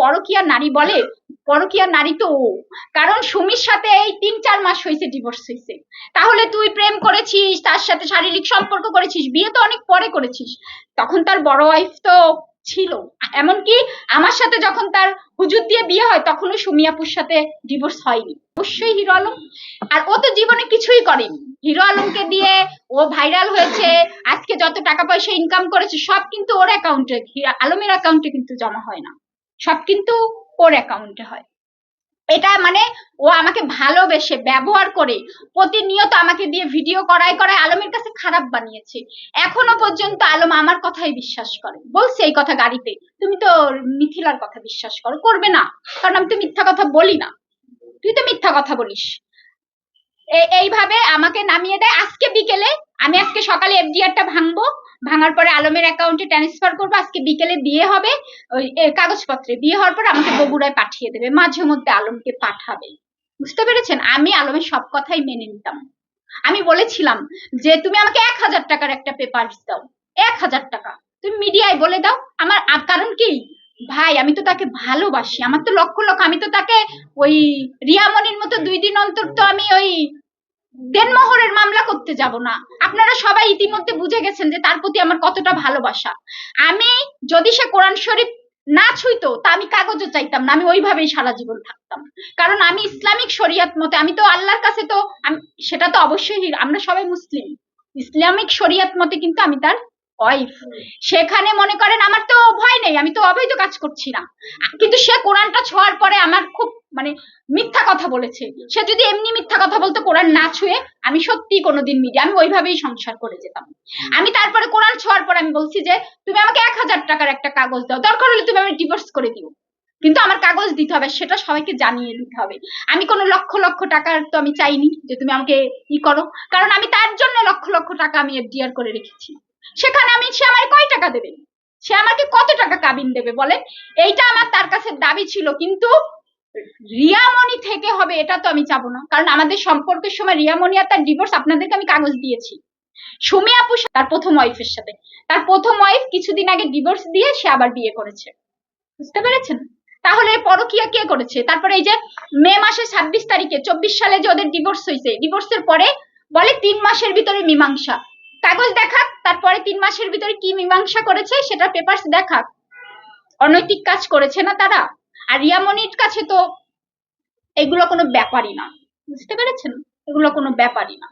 পরকীয়া নারী বলে পরকীয়া নারী তো ও। কারণ সুমির সাথে এই তিন চার মাস হয়েছে ডিভোর্স হয়েছে তাহলে তুই প্রেম করেছিস, তার সাথে শারীরিক সম্পর্ক করেছিস, বিয়ে তো অনেক পরে করেছিস। তখন তার বড় ওয়াইফ তো ছিল। এমনকি আমার সাথে যখন তার হুজুর দিয়ে বিয়ে হয়, তখনও সুমিয়াপুর সাথে ডিভোর্স হয়নি। অবশ্যই হিরো আলম। আর ও তো জীবনে কিছুই করেনি। হিরো আলমকে দিয়ে ও ভাইরাল হয়েছে, আজকে যত টাকা পয়সা ইনকাম করেছে, সব কিন্তু ওর অ্যাকাউন্টে আলমের অ্যাকাউন্টে কিন্তু জমা হয় না। সব কিন্তু ওর অ্যাকাউন্টে হয়। এটা মানে ও আমাকে ভালোবেসে, ব্যবহার করে, প্রতিনিয়ত আমাকে দিয়ে ভিডিও করায় করায় আলমের কাছে খারাপ বানিয়েছে। এখনও পর্যন্ত আলম আমার কথাই বিশ্বাস করে। বলছে এই কথা গাড়িতে, তুমি তো মিথিলার কথা বিশ্বাস করো। করবে না, কারণ আমি তো মিথ্যা কথা বলি না। তুই তো মিথ্যা কথা বলিস। এইভাবে আমাকে নামিয়ে দেয়। আজকে বিকেলে আমি আজকে সকালে এফডিআরটা ভাঙবো। ভাঙার পরে আলমের অ্যাকাউন্টে ট্রান্সফার করব, আজকে বিকেলে বিয়ে হবে, ওই কাগজপত্রে। বিয়ে হওয়ার পর আমাকে বগুড়ায় পাঠিয়ে দেবে, মাঝে মধ্যে আলমকে পাঠাবে। বুঝতে পেরেছেন? আমি আলমের সব কথাই মেনে নিতাম। আমি বলেছিলাম যে, তুমি আমাকে এক হাজার টাকার একটা পেপার দাও, এক হাজার টাকা। তুমি মিডিয়ায় বলে দাও, আমার কারণ কি? ভাই, আমি তো তাকে ভালোবাসি। আমার তো লক্ষ লক্ষ, আমি তো তাকে ওই রিয়ামনির মতো দুই দিন অন্তর তো আমি ওই দেনমোহরের মামলা করতে যাব না। আপনারা সবাই ইতিমধ্যে বুঝে গেছেন যে তার প্রতি আমার কতটা ভালোবাসা। আমি যদি সে কোরআন শরীফ না ছুঁইতো তা আমি কাগজও চাইতাম না, আমি ওইভাবেই সারা জীবন থাকতাম। কারণ আমি ইসলামিক শরিয়াত মতে, আমি তো আল্লাহর কাছে তো সেটা তো অবশ্যই, আমরা সবাই মুসলিম। ইসলামিক শরিয়াত মতে কিন্তু আমি তার ওয়াইফ সেখানে মনে করেন আমার তো ভয় নেই, আমি তো অবৈধ কাজ করছি না। কিন্তু সে কোরআনটা ছোঁয়ার পরে আমার খুব মানে মিথ্যা কথা বলেছে। সে যদি এমনি মিথ্যা কথা বলতো, কোরআন না ছুঁয়ে আমি সত্যি কোনোদিন মিডিয়া আমি ওইভাবেই সংসার করে যেতাম। আমি তারপরে কোরআন ছোঁয়ার পর আমি বলছি যে, তুমি আমাকে এক হাজার টাকার একটা কাগজ দাও, দরকার হলে তুমি আমি ডিভোর্স করে দিও। কিন্তু আমার কাগজ দিতে হবে, সেটা সবাইকে জানিয়ে দিতে হবে। আমি কোনো লক্ষ লক্ষ টাকার তো আমি চাইনি যে তুমি আমাকে ই করো, কারণ আমি তার জন্য লক্ষ লক্ষ টাকা আমি এফডিআর করে রেখেছি। সেখানে আমি, সে আমার কয় টাকা দেবে? সে আমাকে কত টাকা কাবিন দেবে বলেন এইটা আমার তার কাছে দাবি ছিল, কিন্তু রিয়ামণি থেকে হবে, এটা তো আমি চাবো না। কারণ আমাদের সম্পর্কের সময় রিয়ামণি আর তার ডিভোর্স আপনাদেরকে আমি কাগজ দিয়েছি। সুমি আপু তার প্রথম ওয়াইফের সাথে। তার প্রথম ওয়াইফ কিছুদিন আগে ডিভোর্স দিয়ে সে আবার বিয়ে করেছে। বুঝতে পেরেছেন? তাহলে পরকিয়া কে করেছে? তারপরে এই যে মে মাসের ছাব্বিশ তারিখে, চব্বিশ সালে যে ওদের ডিভোর্স হয়েছে ডিভোর্সের পরে বলে তিন মাসের ভিতরে মীমাংসা। কাগজ দেখাক, তারপরে তিন মাসের ভিতরে কি মীমাংসা করেছে সেটা পেপারস দেখাক। অনৈতিক কাজ করেছে না তারা? আর রিয়ামনির কাছে তো এগুলো কোনো ব্যাপারই না। বুঝতে পেরেছেন? এগুলো কোনো ব্যাপারই না।